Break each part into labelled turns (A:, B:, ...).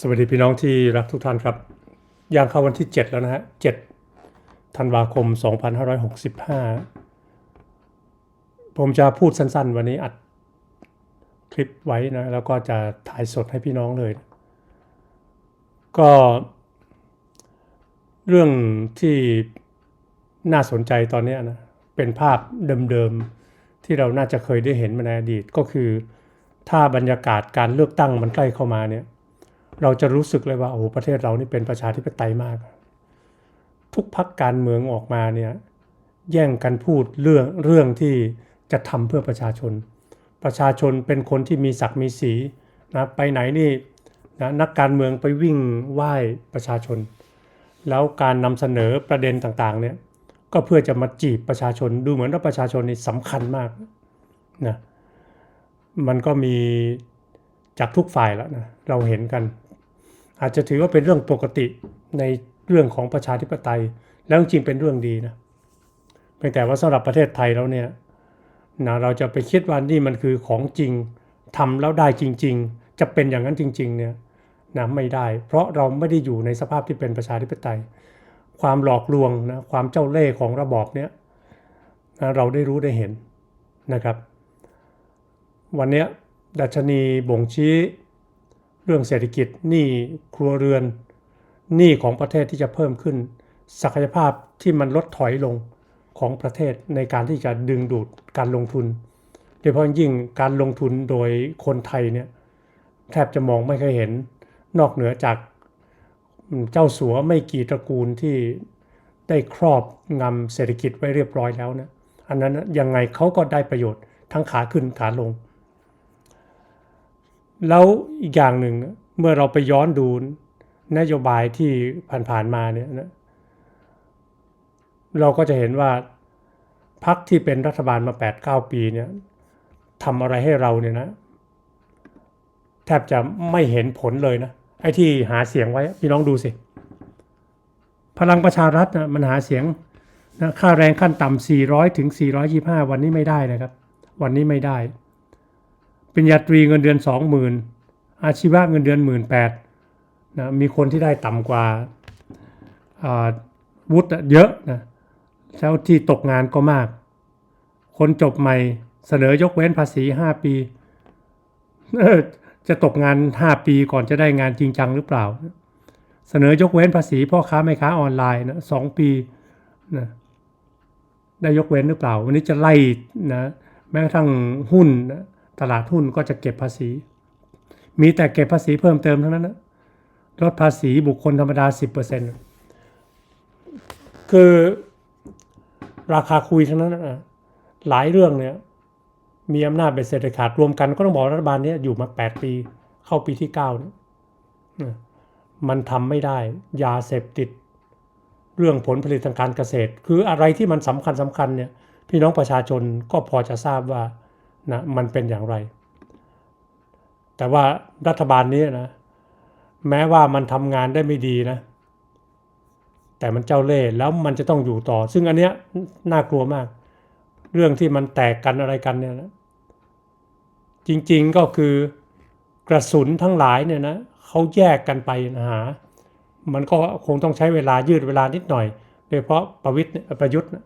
A: สวัสดีพี่น้องที่รักทุกท่านครับย่างเข้าวันที่ 7 แล้วนะฮะ7ธันวาคม 2565 ผมจะพูดสั้นๆ วันนี้อัดคลิปไว้นะ แล้วก็จะถ่ายสดให้พี่น้องเลย ก็ เรื่องที่น่าสนใจตอนนี้นะ เป็นภาพเดิมๆ ที่เราน่าจะเคยได้เห็นมาในอดีตก็คือ ถ้าบรรยากาศการเลือกตั้งมันใกล้เข้ามาเนี่ย เราจะรู้สึกเลยว่าโอ้โหประเทศเรานี่เป็นประชาธิปไตยมาก ทุกพักการเมืองออกมาเนี่ยแย่งกันพูดเรื่องเรื่องที่จะทำเพื่อประชาชน ประชาชนเป็นคนที่มีศักดิ์มีสีนะไปไหนนี่นะนักการเมืองไปวิ่งไหว้ประชาชน แล้วการนำเสนอประเด็นต่างๆเนี่ยก็เพื่อจะมาจีบประชาชนดูเหมือนว่าประชาชนนี่สำคัญมากนะมันก็มีจากทุกฝ่ายแล้วนะเราเห็นกัน อาจจะถือว่าเป็นเรื่องปกติในเรื่องของประชาธิปไตย แล้วจริงเป็นเรื่องดีนะเพียงแต่ว่าสำหรับประเทศไทยแล้วเนี่ยนะเราจะไปคิดว่านี่มันคือของจริงทำแล้วได้จริง ๆ จะเป็นอย่างนั้นจริง ๆ เนี่ยนะไม่ได้ เพราะเราไม่ได้อยู่ในสภาพที่เป็นประชาธิปไตย ความหลอกลวงนะความเจ้าเล่ห์ของระบอบเนี่ยนะเราได้รู้ได้เห็นนะครับ วันนี้ดัชนีบ่งชี้ เรื่องเศรษฐกิจหนี้ครัวเรือนหนี้ของประเทศที่จะเพิ่มขึ้น ศักยภาพที่มันลดถอยลงของประเทศในการที่จะดึงดูดการลงทุน โดยเฉพาะยิ่งการลงทุนโดยคนไทยเนี่ยแทบจะมองไม่เคยเห็นนอกเหนือจากเจ้าสัวไม่กี่ตระกูลที่ได้ครอบงำเศรษฐกิจไว้เรียบร้อยแล้วนะอันนั้นยังไงเขาก็ได้ประโยชน์ทั้งขาขึ้นขาลง แล้วอีกอย่างหนึ่งเมื่อเราไปย้อนดูนโยบายที่ผ่านๆมาเนี่ยนะเราก็จะเห็นว่าพักที่เป็นรัฐบาลมา8-9ปีเนี่ยทำอะไรให้เราเนี่ยนะแทบจะไม่เห็นผลเลยนะไอ้ที่หาเสียงไว้พี่น้องดูสิ พลังประชารัฐนะมันหาเสียงนะค่าแรงขั้นต่ำ400ถึง425 วันนี้ไม่ได้นะครับ วันนี้ไม่ได้ ปริญญาตรีเงินเดือน20,000อาชีวะเงินเดือน18,000นะมีคนที่ได้ต่ำกว่าวุฒิเยอะนะแล้วที่ตกงานก็มาก คนจบใหม่เสนอยกเว้นภาษี5ปี จะตกงาน5ปีก่อนจะได้งานจริงจังหรือเปล่า เสนอยกเว้นภาษีพ่อค้าแม่ค้าออนไลน์นะสองปีนะได้ยกเว้นหรือเปล่า วันนี้จะไล่นะแม้กระทั่งหุ้นนะ ตลาดหุ้นก็จะเก็บภาษี มีแต่เก็บภาษีเพิ่มเติมเท่านั้นนะลดภาษีบุคคลธรรมดา 10%คือราคาคุยทั้งนั้นนะหลายเรื่องเนี่ยมีอำนาจเป็นเศรษฐขาดรวมกันก็ต้องบอกรัฐบาลนี้อยู่มา 8 ปี เข้าปีที่9เนี่ยมันทำไม่ได้ ยาเสพติด เรื่องผลผลิตทางการเกษตร คืออะไรที่มันสำคัญสำคัญเนี่ยพี่น้องประชาชนก็พอจะทราบว่า นะมันเป็นอย่างไร แต่ว่ารัฐบาลนี้นะแม้ว่ามันทำงานได้ไม่ดีนะ แต่มันเจ้าเล่ห์แล้วมันจะต้องอยู่ต่อ ซึ่งอันเนี้ยน่ากลัวมาก เรื่องที่มันแตกกันอะไรกันเนี่ยนะจริงๆก็คือกระสุนทั้งหลายเนี่ยนะเขาแยกกันไปหา มันก็คงต้องใช้เวลายืดเวลานิดหน่อย โดยเฉพาะประวิทย์ประยุทธ์นะ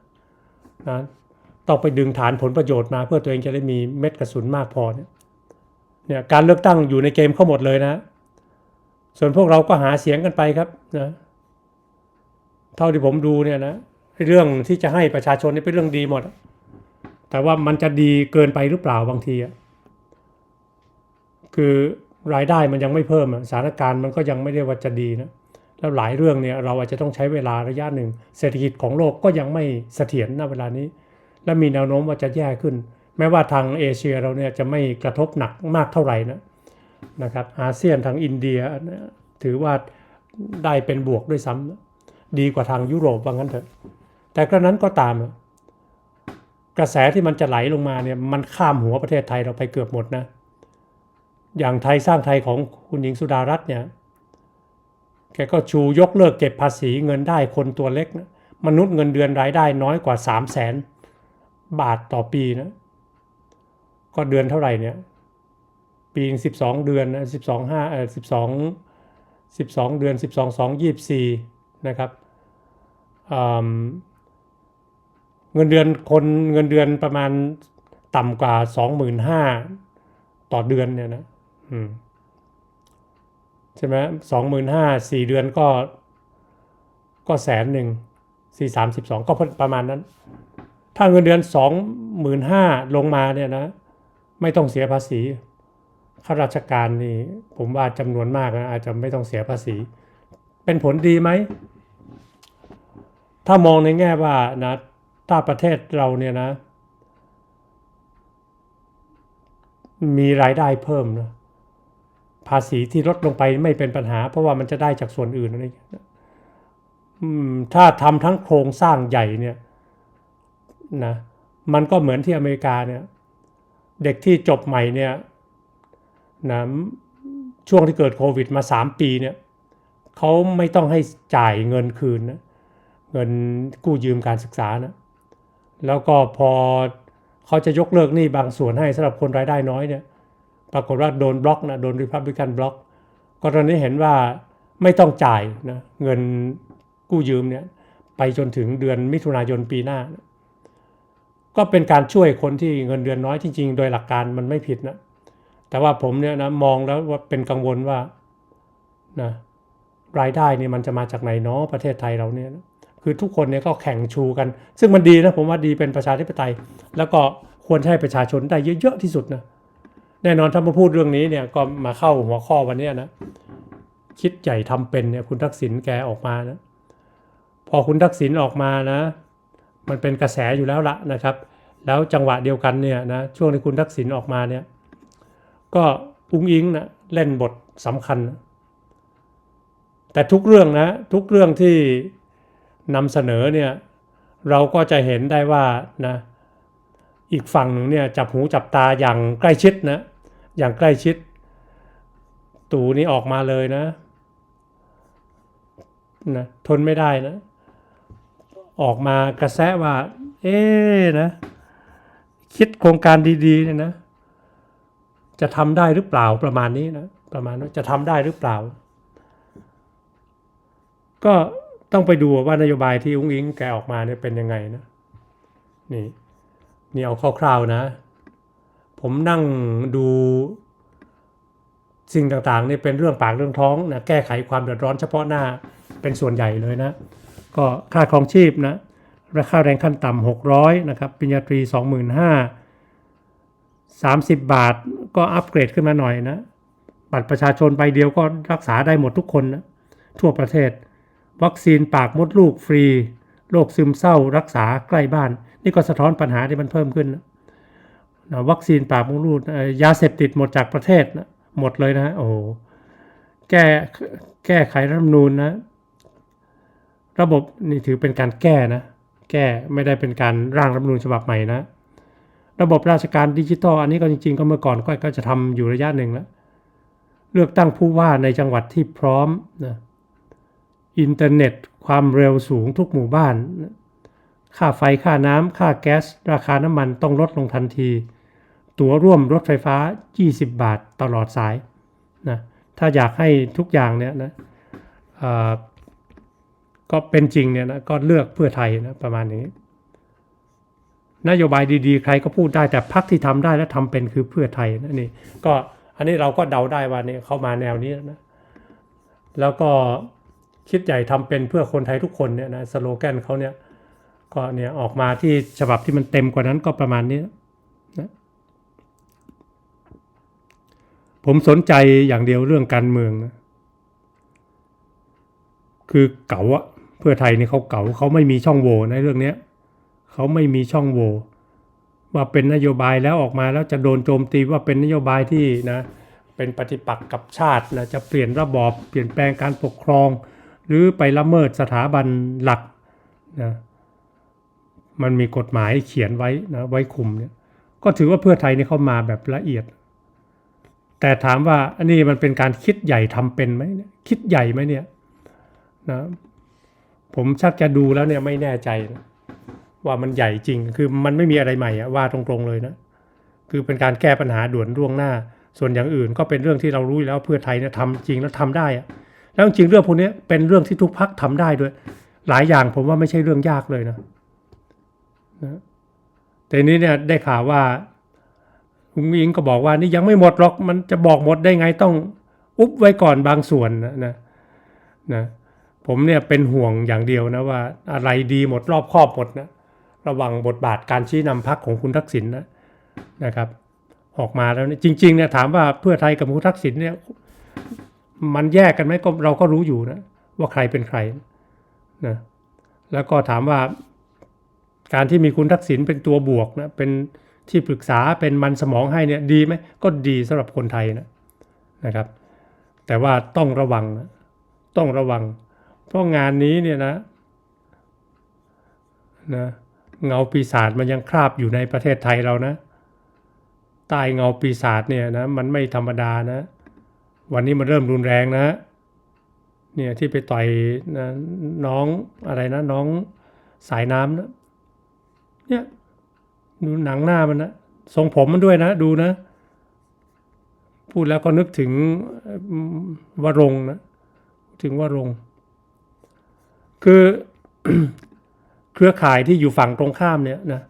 A: ต้องไปดึงฐานผลประโยชน์มาเพื่อตัวเองจะได้มีเม็ดกระสุนมากพอเนี่ยเนี่ยการเลือกตั้งอยู่ในเกมเข้าหมดเลยนะ ส่วนพวกเราก็หาเสียงกันไปครับนะเท่าที่ผมดูเนี่ยนะเรื่องที่จะให้ประชาชนนี่เป็นเรื่องดีหมด แต่ว่ามันจะดีเกินไปหรือเปล่าบางทีอะคือรายได้มันยังไม่เพิ่มสถานการณ์มันก็ยังไม่ได้ว่าจะดีนะแล้วหลายเรื่องเนี่ยเราอาจจะต้องใช้เวลาระยะหนึ่ง เศรษฐกิจของโลกก็ยังไม่เสถียรณเวลานี้ และมีแนวโน้มว่าจะแย่ขึ้น แม้ว่าทางเอเชียเราเนี่ยจะไม่กระทบหนักมากเท่าไหร่นะนะครับอาเซียนทางอินเดียถือว่าได้เป็นบวกด้วยซ้ำดีกว่าทางยุโรปว่างั้นเถอะ แต่กระนั้นก็ตาม กระแสที่มันจะไหลลงมาเนี่ยมันข้ามหัวประเทศไทยเราไปเกือบหมดนะ อย่างไทยสร้างไทยของคุณหญิงสุดารัตน์เนี่ยแกก็ชูยกเลิกเก็บภาษีเงินได้คนตัวเล็กนะมนุษย์เงินเดือนรายได้น้อยกว่า 3 0 0แสน บาทต่อปีนะ ก็เดือนเท่าไหร่เนี่ย ปีสิบสองเดือนนะสิบสองห้าเออสิบสอง12เดือน12 2 24นะครับเงินเดือนคนเงินเดือนประมาณต่ำกว่า25,000ต่อเดือนเนี่ยนะใช่ไหมสองหมื่นห้าสี่เดือนก็ก็แสนหนึ่งสี่สามสิบสองก็ประมาณนั้น ถ้าเงินเดือนสองหมื่นห้าลงมาเนี่ยนะไม่ต้องเสียภาษีข้าราชการนี่ผมว่าจำนวนมากนะอาจจะไม่ต้องเสียภาษี เป็นผลดีไหม ถ้ามองในแง่ว่านะถ้าประเทศเราเนี่ยนะ มีรายได้เพิ่มนะภาษีที่ลดลงไปไม่เป็นปัญหา เพราะว่ามันจะได้จากส่วนอื่นอะไรถ้าทำทั้งโครงสร้างใหญ่เนี่ย นะมันก็เหมือนที่อเมริกาเนี่ยเด็กที่จบใหม่เนี่ยนะช่วงที่เกิดโควิดมาสามปีเนี่ยเขาไม่ต้องให้จ่ายเงินคืนนะเงินกู้ยืมการศึกษานะแล้วก็พอเขาจะยกเลิกหนี้บางส่วนให้สำหรับคนรายได้น้อยเนี่ยปรากฏว่าโดนบล็อกนะโดนริพับลิกันบล็อกก็ตอนนี้เห็นว่าไม่ต้องจ่ายนะเงินกู้ยืมเนี่ยไปจนถึงเดือนมิถุนายนปีหน้านะ ก็เป็นการช่วยคนที่เงินเดือนน้อยจริง ๆ โดยหลักการมันไม่ผิดนะ แต่ว่าผมเนี่ยนะมองแล้วว่าเป็นกังวลว่านะรายได้เนี่ยมันจะมาจากไหนเนาะประเทศไทยเราเนี่ยนะคือทุกคนเนี่ยก็แข่งชูกัน ซึ่งมันดีนะผมว่าดีเป็นประชาธิปไตย แล้วก็ควรให้ประชาชนได้เยอะๆที่สุดนะแน่นอนถ้ามาพูดเรื่องนี้เนี่ยก็มาเข้าหัวข้อวันนี้นะคิดใหญ่ทำเป็นเนี่ยคุณทักษิณแกออกมานะพอคุณทักษิณออกมานะ มันเป็นกระแสอยู่แล้วละนะครับ แล้วจังหวะเดียวกันเนี่ยนะช่วงที่คุณทักษิณออกมาเนี่ยก็อุ้งอิงนะเล่นบทสำคัญ แต่ทุกเรื่องนะทุกเรื่องที่นำเสนอเนี่ยเราก็จะเห็นได้ว่านะอีกฝั่งหนึ่งเนี่ยจับหูจับตาอย่างใกล้ชิดนะอย่างใกล้ชิด ตูนี่ออกมาเลยนะนะทนไม่ได้นะ ออกมากระแสว่า เอ๊ะนะ คิดโครงการดีๆเนี่ยนะ จะทำได้หรือเปล่าประมาณนี้นะ ประมาณว่าจะทำได้หรือเปล่า ก็ต้องไปดูว่านโยบายที่อุ้งอิงแกออกมาเนี่ยเป็นยังไงนะ นี่ นี่เอาคร่าวๆนะ ผมนั่งดูสิ่งต่างๆนี่เป็นเรื่องปากเรื่องท้องนะแก้ไขความเดือดร้อนเฉพาะหน้าเป็นส่วนใหญ่เลยนะ ก็ค่าครองชีพนะราคาแรงขั้นต่ำหกร้อยนะครับปริญญาตรีสองหมื่นห้าสามสิบบาทก็อัปเกรดขึ้นมาหน่อยนะบัตรประชาชนใบเดียวก็รักษาได้หมดทุกคนนะทั่วประเทศ วัคซีนปากมดลูกฟรีโรคซึมเศร้ารักษาใกล้บ้าน นี่ก็สะท้อนปัญหาที่มันเพิ่มขึ้นนะนะวัคซีนปากมดลูกยาเสพติดหมดจากประเทศนะหมดเลยนะโอ้แก้แก้ไขรัฐธรรมนูญนะ ระบบนี่ถือเป็นการแก้นะ แก้ไม่ได้เป็นการร่างรัฐมนูญฉบับใหม่นะ ระบบราชการดิจิทัลอันนี้ก็จริง ๆ ก็เมื่อก่อนก็จะทำอยู่ระยะหนึ่งแล้ว เลือกตั้งผู้ว่าในจังหวัดที่พร้อมนะอินเทอร์เน็ต ความเร็วสูงทุกหมู่บ้าน ค่าไฟค่าน้ำค่าแก๊ส ราคาน้ำมันต้องลดลงทันที ตั๋วร่วมรถไฟฟ้า 20 บาทตลอดสายนะถ้าอยากให้ทุกอย่างเนี่ยนะ ก็เป็นจริงเนี่ยนะก็เลือกเพื่อไทยนะประมาณนี้ นโยบายดีๆ ใครก็พูดได้แต่พักที่ทำได้และทำเป็นคือเพื่อไทยนะนี่ก็อันนี้เราก็เดาได้ว่าเนี่ยเขามาแนวนี้นะแล้วก็คิดใหญ่ทำเป็นเพื่อคนไทยทุกคนเนี่ยนะสโลแกนเขาเนี่ยก็เนี่ยออกมาที่ฉบับที่มันเต็มกว่านั้นก็ประมาณนี้นะผมสนใจอย่างเดียวเรื่องการเมืองนะคือเก๋าอะ เพื่อไทยนี่เขาเก๋าเขาไม่มีช่องโหว่ในเรื่องเนี้ยเขาไม่มีช่องโหว่ว่าเป็นนโยบายแล้วออกมาแล้วจะโดนโจมตีว่าเป็นนโยบายที่นะเป็นปฏิปักษ์กับชาตินะจะเปลี่ยนระบอบเปลี่ยนแปลงการปกครอง หรือไปละเมิดสถาบันหลักนะมันมีกฎหมายเขียนไว้นะไว้คุมเนี่ยก็ถือว่าเพื่อไทยนี่เข้ามาแบบละเอียด แต่ถามว่าอันนี้มันเป็นการคิดใหญ่ทำเป็นไหมคิดใหญ่ไหมเนี่ยนะ ผมชักจะดูแล้วเนี่ยไม่แน่ใจนะว่ามันใหญ่จริง คือมันไม่มีอะไรใหม่อะว่าตรงๆเลยนะ คือเป็นการแก้ปัญหาด่วนล่วงหน้า ส่วนอย่างอื่นก็เป็นเรื่องที่เรารู้อยู่แล้วเพื่อไทยเนี่ยทำจริงแล้วทำได้อะแล้วจริงเรื่องพวกนี้เป็นเรื่องที่ทุกพักทำได้ด้วย หลายอย่างผมว่าไม่ใช่เรื่องยากเลยนะนะแต่นี้เนี่ยได้ข่าวว่าคุณอิงก็บอกว่านี่ยังไม่หมดหรอกมันจะบอกหมดได้ไงต้อง อุบไว้ก่อนบางส่วนนะนะนะ ผมเนี่ยเป็นห่วงอย่างเดียวนะว่าอะไรดีหมดรอบครอบหมดนะระวังบทบาทการชี้นำพักของคุณทักษิณนะนะครับ ออกมาแล้วเนี่ยจริงๆเนี่ยถามว่าเพื่อไทยกับคุณทักษิณเนี่ยมันแยกกันไหมก็เราก็รู้อยู่นะว่าใครเป็นใครนะแล้วก็ถามว่าการที่มีคุณทักษิณเป็นตัวบวกนะเป็นที่ปรึกษาเป็นมันสมองให้เนี่ยดีไหมก็ดีสำหรับคนไทยนะนะครับ แต่ว่าต้องระวังนะต้องระวัง เพราะงานนี้เนี่ยนะนะเงาปีศาจมันยังคราบอยู่ในประเทศไทยเรานะใต้เงาปีศาจเนี่ยนะมันไม่ธรรมดานะ วันนี้มันเริ่มรุนแรงนะเนี่ยที่ไปต่อยนะน้องอะไรนะน้องสายน้ำนะเนี่ยดูหนังหน้ามันนะทรงผมมันด้วยนะ ดูนะ พูดแล้วก็นึกถึงวรงนะ ถึงวรง คือเครือข่ายที่อยู่ฝั่งตรงข้ามเนี่ยนะ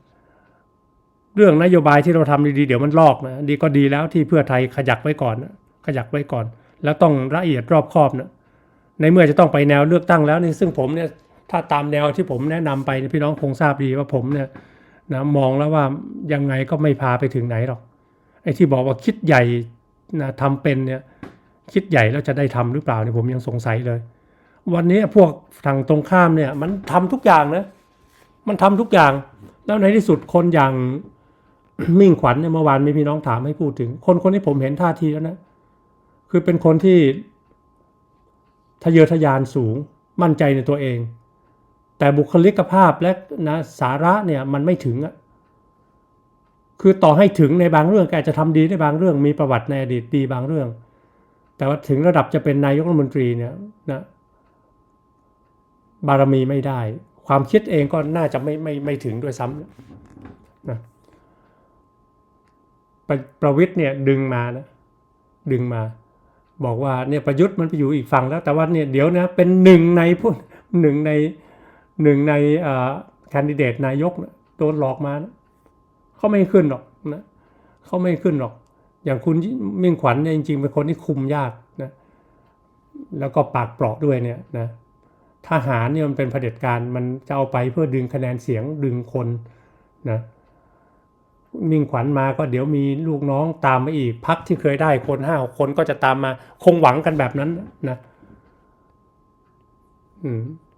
A: เรื่องนโยบายที่เราทำดีๆเดี๋ยวมันลอกนะดีก็ดีแล้วที่เพื่อไทยขยักไว้ก่อนนะขยักไว้ก่อน แล้วต้องละเอียดรอบคอบนะในเมื่อจะต้องไปแนวเลือกตั้งแล้วนี่ซึ่งผมเนี่ยถ้าตามแนวที่ผมแนะนำไปนี่พี่น้องคงทราบดีว่าผมเนี่ยนะมองแล้วว่ายังไงก็ไม่พาไปถึงไหนหรอกไอ้ที่บอกว่าคิดใหญ่นะทำเป็นเนี่ยคิดใหญ่แล้วจะได้ทำหรือเปล่าเนี่ยผมยังสงสัยเลย วันนี้พวกทางตรงข้ามเนี่ยมันทำทุกอย่างนะ มันทำทุกอย่าง แล้วในที่สุดคนอย่างมิ่งขวัญเนี่ยเมื่อวานมีพี่น้องถามให้พูดถึง คนคนนี้ผมเห็นท่าทีแล้วนะ คือเป็นคนที่ทะเยอทะยานสูง มั่นใจในตัวเอง แต่บุคลิกภาพและนะสาระเนี่ยมันไม่ถึงอะคือต่อให้ถึงในบางเรื่องแกอาจจะทำดีในบางเรื่อง มีประวัติในอดีตดีบางเรื่อง แต่ว่าถึงระดับจะเป็นนายกรัฐมนตรีเนี่ยนะ บารมีไม่ได้ ความคิดเองก็น่าจะไม่ไม่ไม่ถึงด้วยซ้ำนะประประวิทย์เนี่ยดึงมานะดึงมา บอกว่าเนี่ยประยุทธ์มันไปอยู่อีกฝั่งแล้ว แต่ว่าเนี่ยเดี๋ยวนะเป็นหนึ่งในพวกหนึ่งในหนึ่งในแคนดิเดตนายกนะโดนหลอกมานะเขาไม่ขึ้นหรอกนะเขาไม่ขึ้นหรอก อย่างคุณมิ่งขวัญเนี่ยจริงๆเป็นคนที่คุมยากนะแล้วก็ปากเปราะด้วยเนี่ยนะ ทหารเนี่ยมันเป็นเผด็จการมันจะเอาไปเพื่อดึงคะแนนเสียงดึงคนนะมิ่งขวัญมาก็เดี๋ยวมีลูกน้องตามมาอีกพักที่เคยได้คนห้าคนก็จะตามมาคงหวังกันแบบนั้นนะ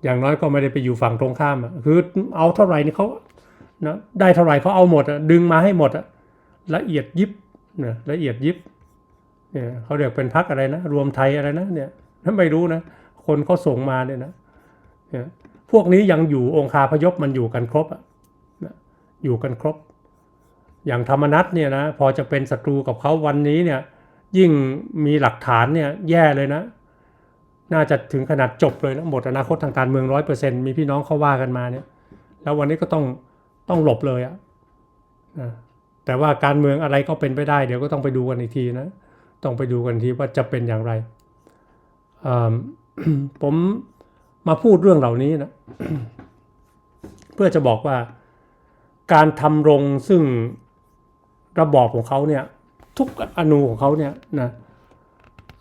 A: อย่างน้อยก็ไม่ได้ไปอยู่ฝั่งตรงข้ามอะคือเอาเท่าไหร่นี่เขานะได้เท่าไหร่เขาเอาหมดอะดึงมาให้หมดอะละเอียดยิบนะละเอียดยิบเนี่ยเขาเรียกเป็นพักอะไรนะ รวมไทยอะไรนะเนี่ยถ้าไม่รู้นะ คนเขาส่งมาเนี่ยนะ นี่ยพวกนี้ยังอยู่องคาพยพมันอยู่กันครบอะนะอยู่กันครบ อย่างธรรมนัตเนี่ยนะพอจะเป็นศัตรูกับเขาวันนี้เนี่ยยิ่งมีหลักฐานเนี่ยแย่เลยนะ น่าจะถึงขนาดจบเลยนะหมดอนาคตทางการเมืองร้อยเปอร์เซ็นมีพี่น้องเขาว่ากันมาเนี่ยแล้ววันนี้ก็ต้องต้องหลบเลยอะนะแต่ว่าการเมืองอะไรก็เป็นไปได้ เดี๋ยวก็ต้องไปดูกันอีกทีนะ ต้องไปดูกันทีว่าจะเป็นอย่างไรผม มาพูดเรื่องเหล่านี้นะเพื่อจะบอกว่าการทำรงซึ่งระบอบของเขาเนี่ย ทุกอนูของเขาเนี่ยนะ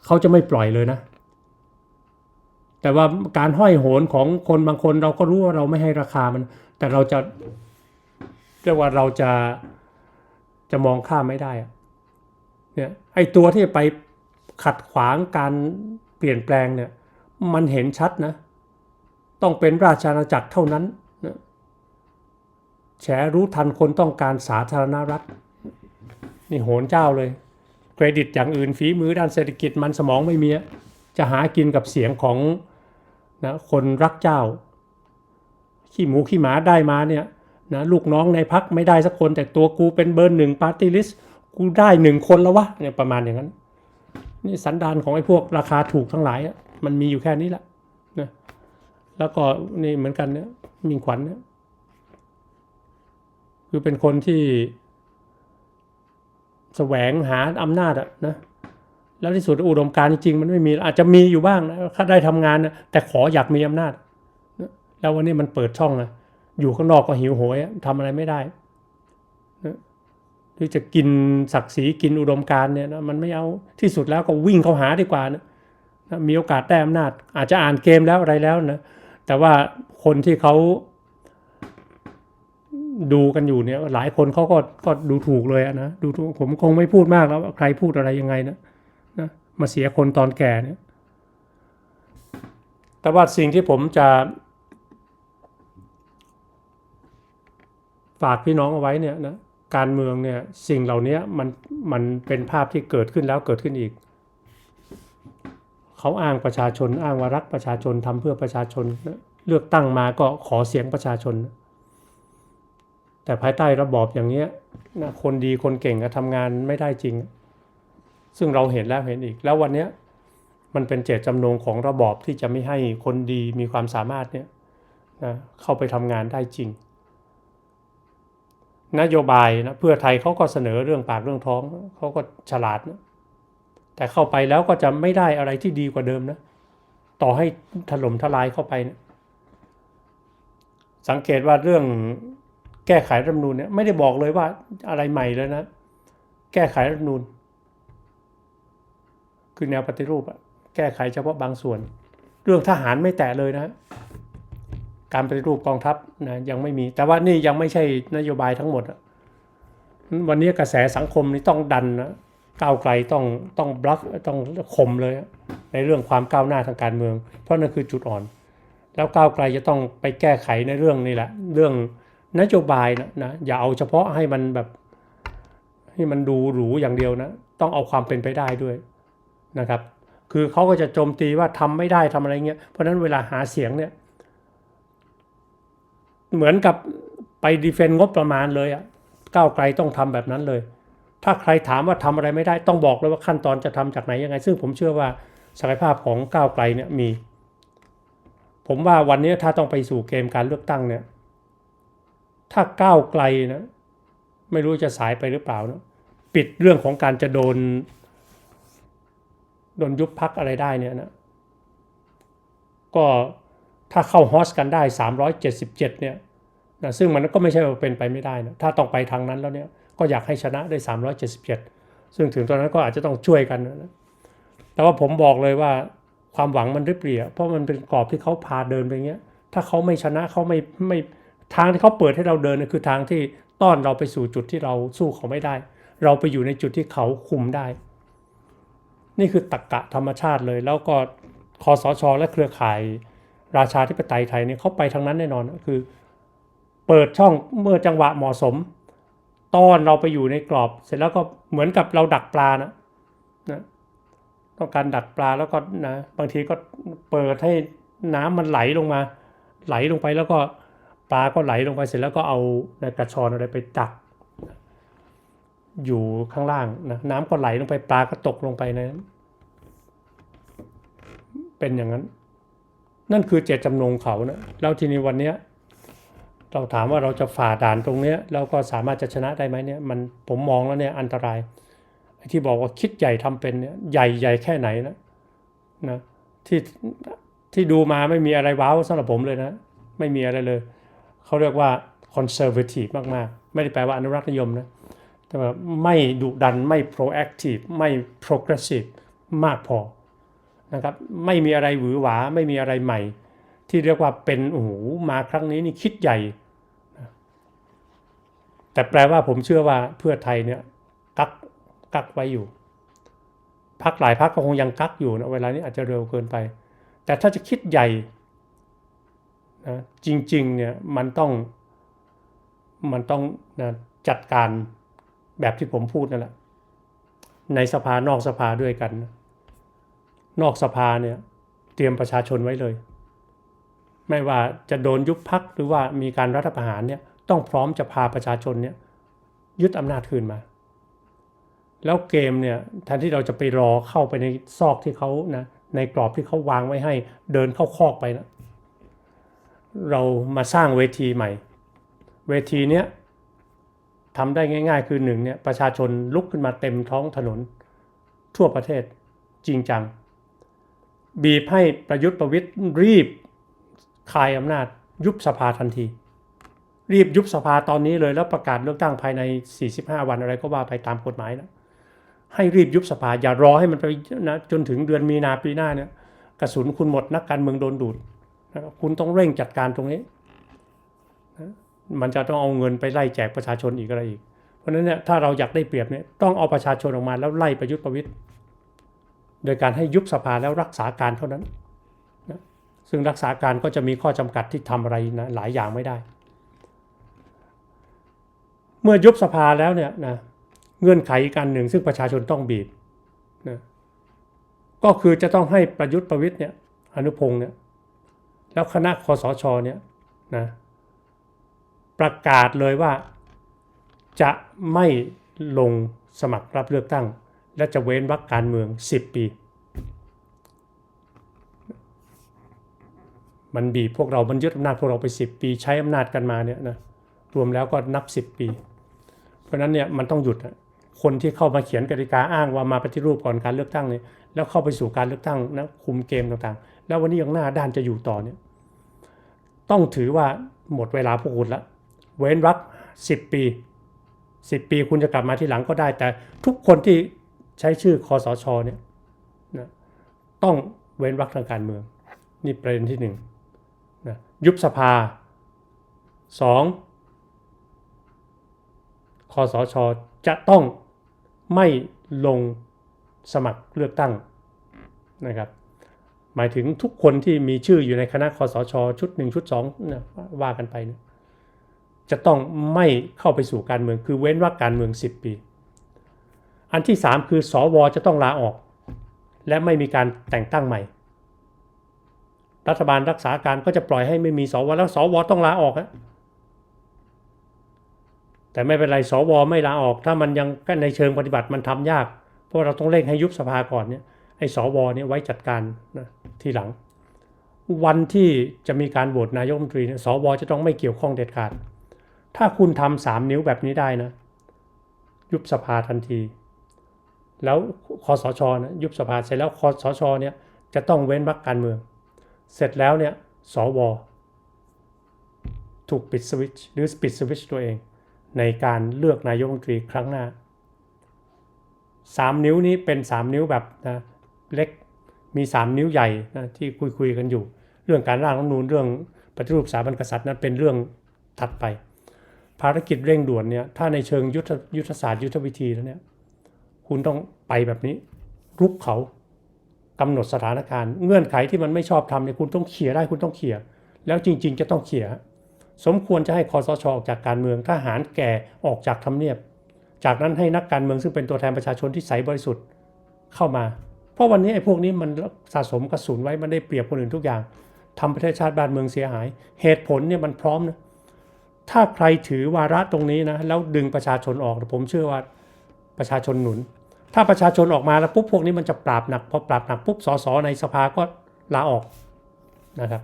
A: เขาจะไม่ปล่อยเลยนะ แต่ว่าการห้อยโหนของคนบางคนเราก็รู้ว่าเราไม่ให้ราคามัน แต่เราจะเรียกว่าเราจะจะมองข้ามไม่ได้อะเนี่ยไอตัวที่ไปขัดขวางการเปลี่ยนแปลงเนี่ย มันเห็นชัดนะ ต้องเป็นราชอาณาจักรเท่านั้นนะแฉรู้ทันคนต้องการสาธารณรัฐ นี่โหนเจ้าเลย เครดิตอย่างอื่นฝีมือด้านเศรษฐกิจมันสมองไม่มีจะหากินกับเสียงของนะคนรักเจ้า ขี้หมูขี้หมาได้มาเนี่ยนะลูกน้องในพักไม่ได้สักคนแต่ตัวกูเป็นเบอร์หนึ่งปาร์ตี้ลิสต์กูได้หนึ่งคนแล้ววะเนี่ยประมาณอย่างนั้น นี่สันดานของไอ้พวกราคาถูกทั้งหลายมันมีอยู่แค่นี้แหละนะ แล้วก็นี่เหมือนกันเนี่ยมิงขวัญเนี่ยคือเป็นคนที่แสวงหาอำนาจอะนะแล้วที่สุดอุดมการจริงมันไม่มีอาจจะมีอยู่บ้างนะถ้าได้ทำงานนะแต่ขออยากมีอำนาจ แล้ววันนี้มันเปิดช่องนะอยู่ข้างนอกก็หิวโหยทำอะไรไม่ได้นะหรือจะกินศักดิ์ศรีกินอุดมการเนี่ยนะมันไม่เอาที่สุดแล้วก็วิ่งเข้าหาดีกว่านะนะมีโอกาสได้อำนาจ อาจจะอ่านเกมแล้วอะไรแล้วนะ แต่ว่าคนที่เขาดูกันอยู่เนี่ย หลายคนเขาก็ก็ดูถูกเลยนะดูถูกผมคงไม่พูดมากแล้วว่าใครพูดอะไรยังไงนะนะมาเสียคนตอนแก่เนี่ย แต่ว่าสิ่งที่ผมจะ ฝากพี่น้องเอาไว้เนี่ยนะการเมืองเนี่ยสิ่งเหล่านี้มันมันเป็นภาพที่เกิดขึ้นแล้วเกิดขึ้นอีก เขาอ้างประชาชน อ้างว่ารักประชาชนทำเพื่อประชาชน เลือกตั้งมาก็ขอเสียงประชาชน แต่ภายใต้ระบอบอย่างเนี้ยนะคนดีคนเก่งก็ทำงานไม่ได้จริง ซึ่งเราเห็นแล้วเห็นอีก แล้ววันเนี้ยมันเป็นเจตจำนงของระบอบที่จะไม่ให้คนดีมีความสามารถเนี่ยนะเข้าไปทำงานได้จริง นโยบายนะเพื่อไทยเขาก็เสนอเรื่องปากเรื่องท้องเขาก็ฉลาดนะ แต่เข้าไปแล้วก็จะไม่ได้อะไรที่ดีกว่าเดิมนะ ต่อให้ถล่มทลายเข้าไปนะสังเกตว่าเรื่องแก้ไขรัฐมนูญเนี่ยไม่ได้บอกเลยว่าอะไรใหม่เลยนะ แก้ไขรัฐมนูญคือแนวปฏิรูปอะแก้ไขเฉพาะบางส่วน เรื่องทหารไม่แตะเลยนะ การปฏิรูปกองทัพนะยังไม่มี แต่ว่านี่ยังไม่ใช่นโยบายทั้งหมดอะวันนี้กระแสสังคมนี่ต้องดันนะ ก้าวไกลต้องต้องบล็อกต้องข่มเลย ในเรื่องความก้าวหน้าทางการเมือง เพราะนั่นคือจุดอ่อน แล้วก้าวไกลจะต้องไปแก้ไขในเรื่องนี้แหละ เรื่องนโยบายนะนะอย่าเอาเฉพาะให้มันแบบให้มันดูหรูอย่างเดียวนะ ต้องเอาความเป็นไปได้ด้วยนะครับ คือเขาก็จะโจมตีว่าทำไม่ได้ทำอะไรเงี้ยเพราะฉะนั้นเวลาหาเสียงเนี่ยเหมือนกับไปดีเฟนต์งบประมาณเลยอะก้าวไกลต้องทำแบบนั้นเลย ถ้าใครถามว่าทำอะไรไม่ได้ต้องบอกเลยว่าขั้นตอนจะทำจากไหนยังไง ซึ่งผมเชื่อว่าศักยภาพของก้าวไกลเนี่ยมี ผมว่าวันนี้ถ้าต้องไปสู่เกมการเลือกตั้งเนี่ย ถ้าก้าวไกลนะไม่รู้จะสายไปหรือเปล่านะปิดเรื่องของการจะโดนโดนยุบพักอะไรได้เนี่ยนะก็ถ้าเข้าฮอสกันได้ 377เนี่ยนะซึ่งมันก็ไม่ใช่ว่าเป็นไปไม่ได้นะถ้าต้องไปทางนั้นแล้วเนี่ย ก็อยากให้ชนะได้ 377 ซึ่งถึงตอนนั้นก็อาจจะต้องช่วยกันนะแต่ว่าผมบอกเลยว่าความหวังมันริบเรียเพราะมันเป็นกรอบที่เขาพาเดินไปเงี้ย ถ้าเขาไม่ชนะเขาไม่ไม่ทางที่เขาเปิดให้เราเดินนะคือทางที่ต้อนเราไปสู่จุดที่เราสู้เขาไม่ได้ เราไปอยู่ในจุดที่เขาคุมได้ นี่คือตรกกะธรรมชาติเลย แล้วก็คอสชและเครือข่าย ราชาธิปไตยไทยเนี่ยเขาไปทางนั้นแน่นอนคือ เปิดช่องเมื่อจังหวะเหมาะสม ต้อนเราไปอยู่ในกรอบ เสร็จแล้วก็เหมือนกับเราดักปลานะนะต้องการดักปลาแล้วก็นะบางทีก็เปิดให้น้ำมันไหลลงมา ไหลลงไปแล้วก็ปลาก็ไหลลงไปเสร็จแล้วก็เอากระชอนอะไรไปดัก อยู่ข้างล่างนะน้ำก็ไหลลงไปปลาก็ตกลงไปนะเป็นอย่างนั้น นั่นคือเจตจำนงเขานะแล้วทีนี้วันเนี้ย เราถามว่าเราจะฝ่าด่านตรงเนี้ยเราก็สามารถจะชนะได้ไหมเนี่ยมันผมมองแล้วเนี่ยอันตรายที่บอกว่าคิดใหญ่ทำเป็นเนี่ยใหญ่ใหญ่แค่ไหนนะนะที่ที่ดูมาไม่มีอะไรว้าวสำหรับผมเลยนะ ไม่มีอะไรเลย เขาเรียกว่า conservative มากๆ ไม่ได้แปลว่าอนุรักษ์นิยมนะแต่ว่าไม่ดุดันไม่ proactive ไม่ progressive มากพอนะครับไม่มีอะไรหวือหวาไม่มีอะไรใหม่ ที่เรียกว่าเป็นโอ้โหมาครั้งนี้นี่คิดใหญ่ แต่แปลว่าผมเชื่อว่าเพื่อไทยเนี่ยกักกักไว้อยู่พักหลายพักก็คงยังกักอยู่นะเวลานี้อาจจะเร็วเกินไป แต่ถ้าจะคิดใหญ่นะจริงๆเนี่ยมันต้องมันต้องนะจัดการแบบที่ผมพูดนั่นแหละในสภานอกสภาด้วยกัน นอกสภาเนี่ยเตรียมประชาชนไว้เลย ไม่ว่าจะโดนยุบพักหรือว่ามีการรัฐประหารเนี่ย ต้องพร้อมจะพาประชาชนเนี่ยยึดอำนาจคืนมา แล้วเกมเนี่ยแทนที่เราจะไปรอเข้าไปในซอกที่เขานะในกรอบที่เขาวางไว้ให้เดินเข้าคอกไปนะเรามาสร้างเวทีใหม่ เวทีเนี้ยทำได้ง่าย ๆ คือหนึ่งเนี่ยประชาชนลุกขึ้นมาเต็มท้องถนน ทั่วประเทศจริงจัง บีบให้ประยุทธ์ประวิตยรีบคลายอำนาจยุบสภาทันที รีบยุบสภาตอนนี้เลยแล้วประกาศเลือกตั้งภายใน 45 วันอะไรก็ว่าไปตามกฎหมายนะให้รีบยุบสภาอย่ารอให้มันไปนะจนถึงเดือนมีนาปีหน้าเนี่ยกระสุนคุณหมดนักการเมืองโดนดูดนะครับคุณต้องเร่งจัดการตรงนี้นะมันจะต้องเอาเงินไปไล่แจกประชาชนอีกอะไรอีก เพราะฉะนั้นเนี่ยถ้าเราอยากได้เปรียบเนี่ยต้องเอาประชาชนออกมาแล้วไล่ประยุทธ์ประวิตยโดยการให้ยุบสภาแล้วรักษาการเท่านั้นนะซึ่งรักษาการก็จะมีข้อจำกัดที่ทำอะไรนะหลายอย่างไม่ได้ เมื่อยุบสภาแล้วเนี่ยนะเงื่อนไขอีกอันหนึ่ง ซึ่งประชาชนต้องบีบนะก็คือจะต้องให้ประยุทธ์ประวิตยเนี่ยอนุพงศ์เนี่ยแล้วคณะคอสชเนี่ยนะประกาศเลยว่าจะไม่ลงสมัครรับเลือกตั้ง และจะเว้นวรรคการเมือง 10 ปี มันบีบพวกเรา มันยึดอำนาจพวกเราไป 10 ปี ใช้อำนาจกันมาเนี่ยนะรวมแล้วก็นับ 10 ปี ราะนั้นเนี่ยมันต้องหยุดคนที่เข้ามาเขียนกติกาอ้างว่ามาปฏิรูปก่อนการเลือกตั้งเนี่ยแล้วเข้าไปสู่การเลือกตั้งนะคุมเกมต่างๆ แล้ววันนี้ยังหน้าด้านจะอยู่ต่อเนี่ยต้องถือว่าหมดเวลาพวกคุณละเว้นรรคสิบปี10ปีคุณจะกลับมาที่หลังก็ได้ แต่ทุกคนที่ใช้ชื่อคอสชเนี่ยนะต้องเว้นวรรคทางการเมือง นี่ประเด็นที่หนึ่งนะยุบสภาสอง คอสชจะต้องไม่ลงสมัครเลือกตั้งนะครับ หมายถึงทุกคนที่มีชื่ออยู่ในคณะคอสชชุดหนึ่งชุดสองนะว่ากันไปนี่ยจะต้องไม่เข้าไปสู่การเมืองคือเว้นว่าการเมือง 10 ปี อันที่ 3 คือสวจะต้องลาออก และไม่มีการแต่งตั้งใหม่ รัฐบาลรักษาการก็จะปล่อยให้ไม่มีสวแล้วสวต้องลาออกฮะ แต่ไม่เป็นไรสวไม่ลาออก ถ้ามันยังในเชิงปฏิบัติมันทำยาก เพราะเราต้องเร่งให้ยุบสภาก่อนเนี่ยไอ้สวเนี่ยไว้จัดการนะทีหลัง วันที่จะมีการโหวตนายกรัฐมนตรีเนี่ยสวจะต้องไม่เกี่ยวข้องเด็ดขาด ถ้าคุณทำสามนิ้วแบบนี้ได้นะ ยุบสภาทันที แล้วคอสชนะยุบสภาเสร็จแล้วคอสชเนี่ยจะต้องเว้นวรรคการเมือง เสร็จแล้วเนี่ยสวถูกปิดสวิตช์หรือปิดสวิตช์ตัวเอง ในการเลือกนายกรัฐมนตรีครั้งหน้าสามนิ้วนี้เป็นสามนิ้วแบบนะเล็กมีสามนิ้วใหญ่นะที่คุยคุยกันอยู่ เรื่องการร่างรัฐนูญเรื่องปฏิรูปสถาบันกษัตริย์นั้นเป็นเรื่องถัดไป ภารกิจเร่งด่วนเนี่ยถ้าในเชิงยุทธยุทธศาสตร์ยุทธวิธีแล้วเนี่ยคุณต้องไปแบบนี้รุกเขากำหนดสถานการณ์เงื่อนไขที่มันไม่ชอบทำเนี่ยคุณต้องเขี่ยได้คุณต้องเขี่ยแล้วจริง ๆ จะต้องเขี่ย สมควรจะให้คอสชออกจากการเมืองทหารแก่ออกจากทำเนียบ จากนั้นให้นักการเมืองซึ่งเป็นตัวแทนประชาชนที่ใสบริสุทธิ์เข้ามา เพราะวันนี้ไอ้พวกนี้มันสะสมกระสุนไว้มันได้เปรียบคนอื่นทุกอย่างทำประเทศชาติบ้านเมืองเสียหาย เหตุผลเนี่ยมันพร้อมนะถ้าใครถือวาระตรงนี้นะแล้วดึงประชาชนออกผมเชื่อว่าประชาชนหนุน ถ้าประชาชนออกมาแล้วปุ๊บพวกนี้มันจะปราบหนักพอปราบหนักปุ๊บสสในสภาก็ลาออกนะครับ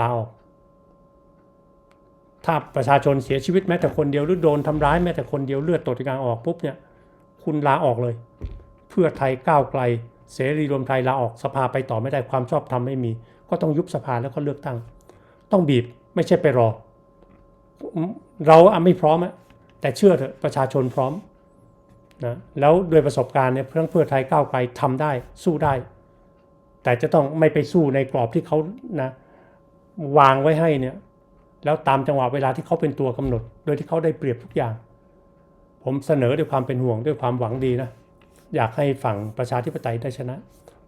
A: ลาออก ถ้าประชาชนเสียชีวิตแม้แต่คนเดียวหรือโดนทำร้ายแม้แต่คนเดียวเลือดตกกลางออกปุ๊บเนี่ยคุณลาออกเลย เพื่อไทยก้าวไกล เสรีรวมไทยลาออกสภาไปต่อไม่ได้ความชอบธรรมไม่มี ก็ต้องยุบสภาแล้วก็เลือกตั้ง ต้องบีบไม่ใช่ไปรอ เราอไม่พร้อมอะแต่เชื่อเถอะประชาชนพร้อมนะแล้วโดยประสบการณ์เนี่ยเพื่อเพื่อไทยก้าวไกลทำได้ สู้ได้ แต่จะต้องไม่ไปสู้ในกรอบที่เขานะวางไว้ให้เนี่ย แล้วตามจังหวะเวลาที่เขาเป็นตัวกำหนด โดยที่เขาได้เปรียบทุกอย่าง ผมเสนอด้วยความเป็นห่วงด้วยความหวังดีนะอยากให้ฝั่งประชาธิปไตยได้ชนะ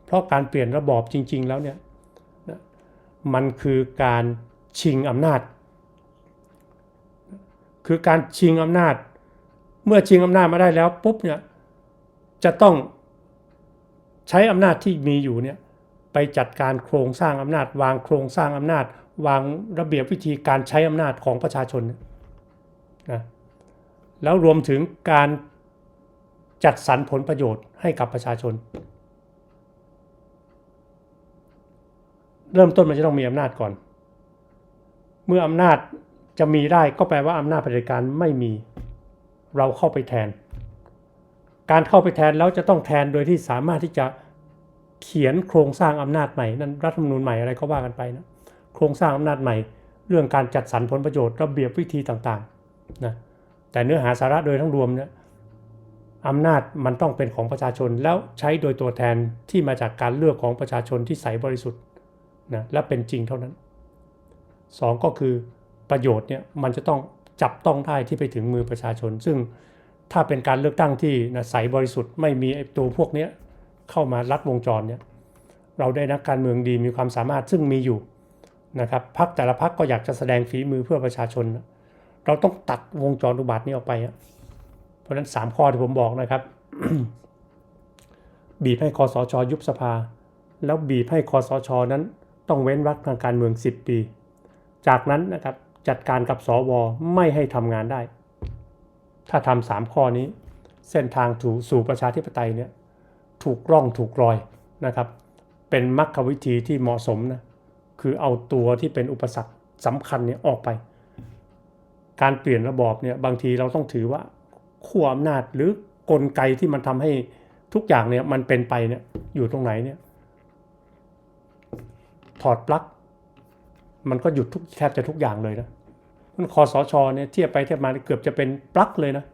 A: เพราะการเปลี่ยนระบอบจริง ๆ แล้วเนี่ยมันคือการชิงอำนาจ คือการชิงอำนาจ เมื่อชิงอำนาจมาได้แล้วปุ๊บเนี่ยจะต้องใช้อำนาจที่มีอยู่เนี่ยไปจัดการโครงสร้างอำนาจ วางโครงสร้างอำนาจ วางระเบียบวิธีการใช้อำนาจของประชาชนนะแล้วรวมถึงการจัดสรรผลประโยชน์ให้กับประชาชน เริ่มต้นมันจะต้องมีอำนาจก่อน เมื่ออำนาจจะมีได้ก็แปลว่าอำนาจเผด็จการไม่มี เราเข้าไปแทน การเข้าไปแทนแล้วจะต้องแทนโดยที่สามารถที่จะเขียนโครงสร้างอำนาจใหม่นั่นรัฐธรรมนูญใหม่อะไรก็ว่ากันไปนะ โครงสร้างอำนาจใหม่ เรื่องการจัดสรรผลประโยชน์ระเบียบวิธีต่างๆนะแต่เนื้อหาสาระโดยทั้งรวมเนี่ยอำนาจมันต้องเป็นของประชาชนแล้วใช้โดยตัวแทนที่มาจากการเลือกของประชาชนที่ใสบริสุทธิ์นะและเป็นจริงเท่านั้นสองก็คือประโยชน์เนี่ยมันจะต้องจับต้องได้ที่ไปถึงมือประชาชน ซึ่งถ้าเป็นการเลือกตั้งที่นะใสบริสุทธิ์ไม่มีตัวพวกเนี้ยเข้ามาลัดวงจรเนี่ยเราได้นักการเมืองดีมีความสามารถซึ่งมีอยู่ นะครับพักแต่ละพักก็อยากจะแสดงฝีมือเพื่อประชาชน เราต้องตัดวงจรอุบาทนี้ออกไป เพราะฉะนั้น 3 ข้อที่ผมบอกนะครับ บีบให้คอสชยุบสภา แล้วบีบให้คอสชนั้น ต้องเว้นวรรคทางการเมือง 10 ปี จากนั้นนะครับจัดการกับสวไม่ให้ทำงานได้ ถ้าทำสามข้อนี้ เส้นทางถูสู่ประชาธิปไตยเนี่ยถูกร่องถูกรอยนะครับ เป็นมรรควิธีที่เหมาะสมนะ คือเอาตัวที่เป็นอุปสรรคสำคัญเนี่ยออกไป การเปลี่ยนระบอบเนี่ยบางทีเราต้องถือว่าขั้วอำนาจหรือกลไกที่มันทำให้ทุกอย่างเนี่ยมันเป็นไปเนี่ยอยู่ตรงไหนเนี่ยถอดปลั๊กมันก็หยุดทุกแทบจะทุกอย่างเลยนะมันคอสชเนี่ยเทียบไปเทียบมาเกือบจะเป็นปลั๊กเลยนะ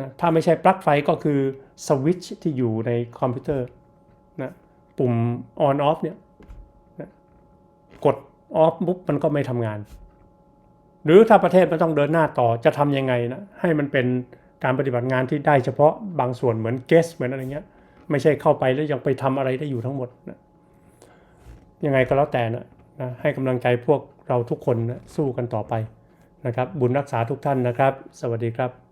A: นะถ้าไม่ใช่ปลั๊กไฟก็คือสวิตช์ที่อยู่ในคอมพิวเตอร์นะปุ่ม on off เนี่ย กดออฟปุ๊บมันก็ไม่ทำงาน หรือถ้าประเทศมันต้องเดินหน้าต่อจะทำยังไงนะให้มันเป็นการปฏิบัติงานที่ได้เฉพาะบางส่วนเหมือนเกสเหมือนอะไรเงี้ย ไม่ใช่เข้าไปแล้วยังไปทำอะไรได้อยู่ทั้งหมดนะยังไงก็แล้วแต่นะนะให้กำลังใจพวกเราทุกคนนะสู้กันต่อไปนะครับ บุญรักษาทุกท่านนะครับ สวัสดีครับ